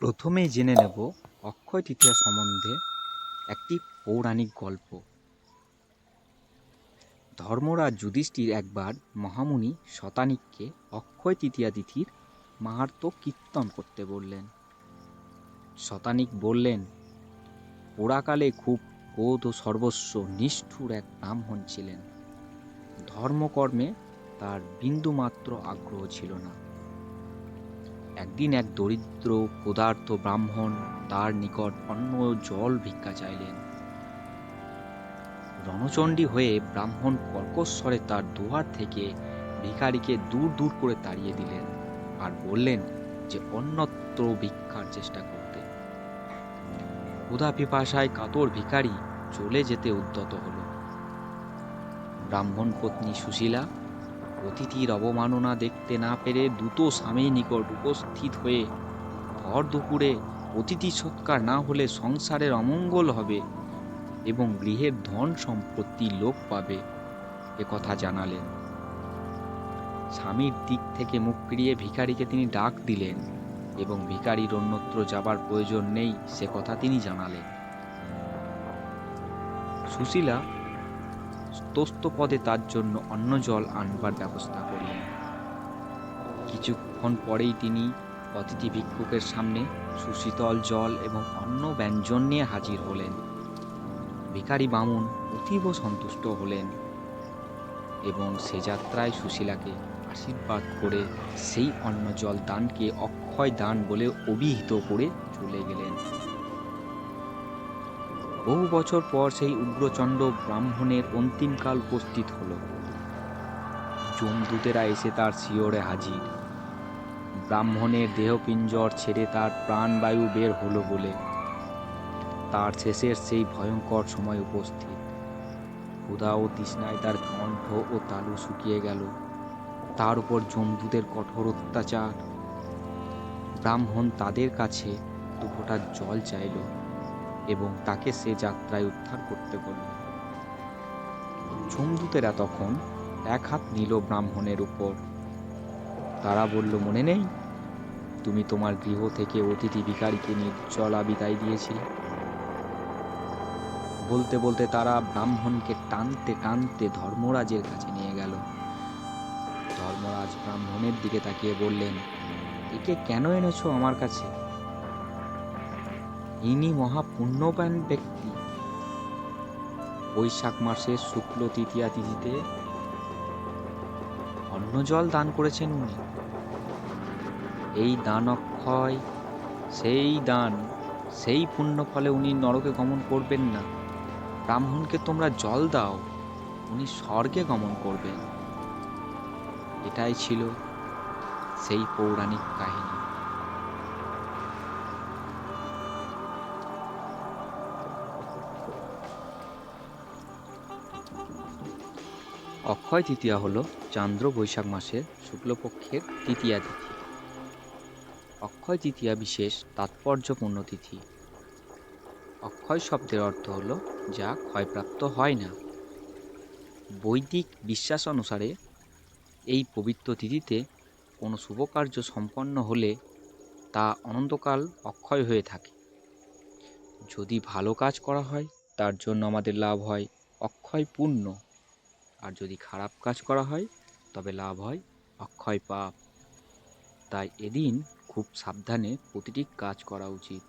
প্রথমেই জেনে নেব অক্ষয় তৃতীয়া সম্বন্ধে একটি পৌরাণিক গল্প। ধর্মরাজ যুধিষ্ঠির একবার মহামুনি শতানিককে অক্ষয় তৃতীয়া তিথির মাহাত্ম কীর্তন করতে বললেন। শতানিক বললেন পুরাকালে খুব ক্রোধ ও সর্বস্ব নিষ্ঠুর এক ব্রাহ্মণ ছিলেন। ধর্মকর্মে তার বিন্দুমাত্র আগ্রহ ছিল না। একদিন এক দরিদ্র, ক্ষুধার্ত ব্রাহ্মণ তার নিকট অন্ন জল ভিক্ষা চাইলেন। রণচণ্ডী হয়ে ব্রাহ্মণ কর্কশ্বরে তার দুয়ার থেকে ভিখারিকে দূর দূর করে তাড়িয়ে দিলেন আর বললেন যে, অন্যত্র ভিক্ষার চেষ্টা করতে। ক্ষুধা পিপাসায় কাতর ভিখারি চলে যেতে উদ্যত হল। ব্রাহ্মণ পত্নী সুশীলা অতিথির অবমাননা দেখতে না পেরে দ্রুত স্বামীর নিকট উপস্থিত হয়ে ভর দুপুরে অতিথি সৎকার না হলে সংসারের অমঙ্গল হবে এবং গৃহের ধন সম্পত্তি লোপ পাবে কথা জানালেন। স্বামীর দিক থেকে মুখ ফিরিয়ে ভিখারিকে তিনি ডাক দিলেন এবং ভিখারির অন্যত্র যাবার প্রয়োজন নেই, সে কথা তিনি জানালেন। সুশীলা পদে তার জন্য অন্ন জল আনবার ব্যবস্থা করলেন। কিছুক্ষণ পরেই তিনি অতিথি ভিক্ষুকের সামনে সুশীতল জল এবং অন্ন ব্যঞ্জন নিয়ে হাজির হলেন। ভিখারি বামুন অতীব সন্তুষ্ট হলেন এবং সে যাত্রায় সুশীলাকে আশীর্বাদ করে সেই অন্ন জল দানকে অক্ষয় দান বলে অভিহিত করে চলে গেলেন। বহু বছর পর সেই উগ্রচণ্ড ব্রাহ্মণের অন্তিমকাল উপস্থিত হলো। যমদূতেরা এসে তার শিয়রে হাজির। ব্রাহ্মণের দেহপিঞ্জর ছেড়ে তার প্রাণবায়ু বের হলো বলে। তার শেষের সেই ভয়ঙ্কর সময় উপস্থিত। ক্ষুধা ও তৃষ্ণায় তার কণ্ঠ ও তালু শুকিয়ে গেল। তার উপর জমদূতের কঠোর অত্যাচার। ব্রাহ্মণ তাদের কাছে দু জল চাইল। এবং তাকে সে যাত্রায় উদ্ধার করতে বলল। জমদূতেরা তখন এক হাত নিল ব্রাহ্মণের উপর। তারা বলল, মনে নেই? তুমি তোমার গৃহ থেকে অতিথি ভিখারিকে নির্জলা বিদায় দিয়েছিলে? বলতে বলতে তারা ব্রাহ্মণকে টানতে টানতে ধর্মরাজের কাছে নিয়ে গেল। ধর্মরাজ ব্রাহ্মণের দিকে তাকিয়ে বললেন, একে কেন এনেছো আমার কাছে? ইনি মহা পুণ্যবান ব্যক্তি। বৈশাখ মাসের শুক্ল তৃতীয়া তিথিতে অন্ন জল দান করেছেন উনি। এই দান অক্ষয় সেই দান, সেই পুণ্য ফলে উনি নরকে গমন করবেন না। ব্রাহ্মণকে তোমরা জল দাও, উনি স্বর্গে গমন করবেন। এটাই ছিল সেই পৌরাণিক কাহিনী। অক্ষয় তৃতীয়া হল চান্দ্র বৈশাখ মাসের শুক্লপক্ষের তৃতীয়া তিথি। অক্ষয় তৃতীয়া বিশেষ তাৎপর্যপূর্ণ তিথি। অক্ষয় শব্দের অর্থ হলো যা ক্ষয়প্রাপ্ত হয় না। বৈদিক বিশ্বাস অনুসারে এই পবিত্র তিথিতে কোনো শুভ কার্য সম্পন্ন হলে তা অনন্তকাল অক্ষয় হয়ে থাকে। যদি ভালো কাজ করা হয়, তার জন্য আমাদের লাভ হয় অক্ষয় পুণ্য আর যদি খারাপ কাজ করা হয়, তবে লাভ হয় অক্ষয় পাপ। তাই এদিন খুব সাবধানে প্রতিটি কাজ করা উচিত।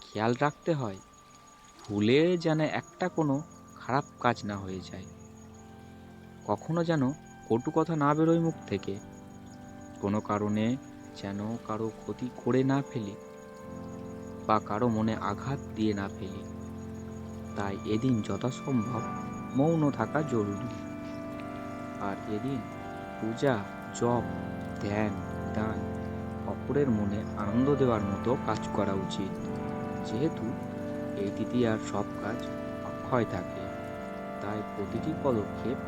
খেয়াল রাখতে হয়, ভুলে যেন একটা কোনো খারাপ কাজ না হয়ে যায়। কখনো যেন কটু কথা না বেরোয় মুখ থেকে। কোনো কারণে যেন কারও ক্ষতি করে না ফেলি বা কারও মনে আঘাত দিয়ে না ফেলি। তাই এদিন যথাসম্ভব মৌন থাকা জরুরি। আর এদিন পূজা, জপ, ধ্যান, দান, অপরের মনে আনন্দ দেওয়ার মতো কাজ করা উচিত। যেহেতু এই তৃতীয়ার সব কাজ অক্ষয় থাকে, তাই প্রতিটি পদক্ষেপ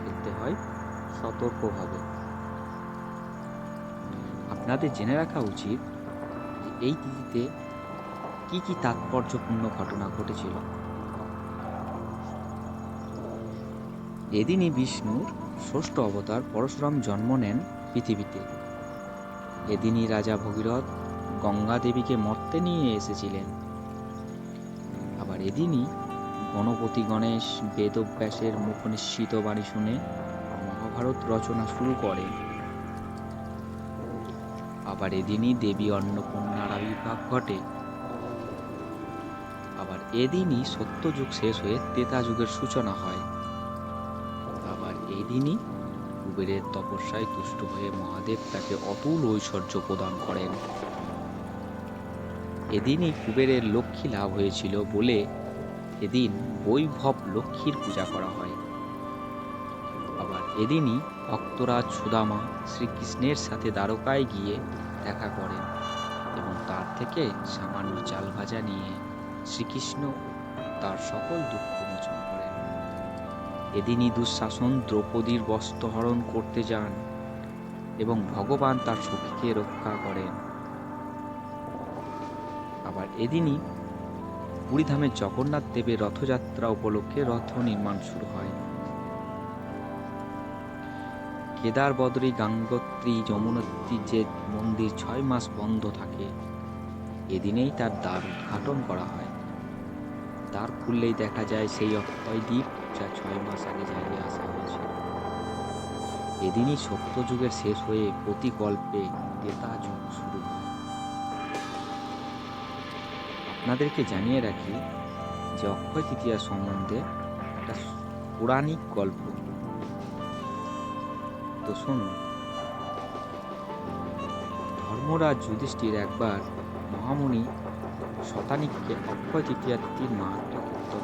ফেলতে হয় সতর্কভাবে আপনাদের জেনে রাখা উচিত এই তিথিতে কি কি তাৎপর্যপূর্ণ ঘটনা ঘটেছিল। এদিনই বিষ্ণুর ষষ্ঠ অবতার পরশুরাম জন্ম নেন পৃথিবীতে। এদিনই রাজা ভগীরথ গঙ্গা দেবীকে মর্তে নিয়ে এসেছিলেন। আবার এদিনই গণপতি গণেশ বেদব্যাসের মুখনিশ্চিত বাণী শুনে মহাভারত রচনা শুরু করেন আবার এদিনই দেবী অন্নপূর্ণার আবির্ভাব ঘটে। আবার এদিনই সত্যযুগ শেষ হয়ে ত্রেতা যুগের সূচনা হয়। এদিনই কুবেরের তপস্যায় তুষ্ট হয়ে মহাদেব তাকে অতুল ঐশ্বর্য প্রদান করেন। এদিনই কুবেরের লক্ষ্মী লাভ হয়েছিল বলে এদিন বৈভব লক্ষ্মীর পূজা করা হয়। আবার এদিনই ভক্তরাজ সুদামা শ্রীকৃষ্ণের সাথে দ্বারকায় গিয়ে দেখা করেন এবং তার থেকে সামান্য চাল ভাজা নিয়ে শ্রীকৃষ্ণ তার সকল দুঃখ এদিনই দুঃশাসন দ্রৌপদীর বস্ত্রহরণ করতে যান এবং ভগবান তার সখীকে রক্ষা করেন। আবার এদিনই পুরীধামের জগন্নাথ দেবের রথযাত্রা উপলক্ষে রথ নির্মাণ শুরু হয়। কেদার বদরী গাঙ্গোত্রী, যমুনোত্রী যে মন্দির ছয় মাস বন্ধ থাকে। এদিনেই তার দ্বার উদ্ঘাটন করা হয়। দ্বার খুললেই দেখা যায় সেই অক্ষয় দ্বীপ, যা ছয় মাস আগে জ্বালিয়ে আসা হয়েছিল। এদিনই সত্যযুগের শেষ হয়ে প্রতিকল্পে ক্রেতা যুগ শুরু হয়। আপনাদেরকে জানিয়ে রাখি যে অক্ষয় তৃতীয়া সম্বন্ধে একটা পৌরাণিক গল্প। তো শুনুন। ধর্মরাজ যুধিষ্ঠির একবার মহামুনি শতানিককে অক্ষয় তৃতীয়ার্থীর মাহাত্ম কীর্তন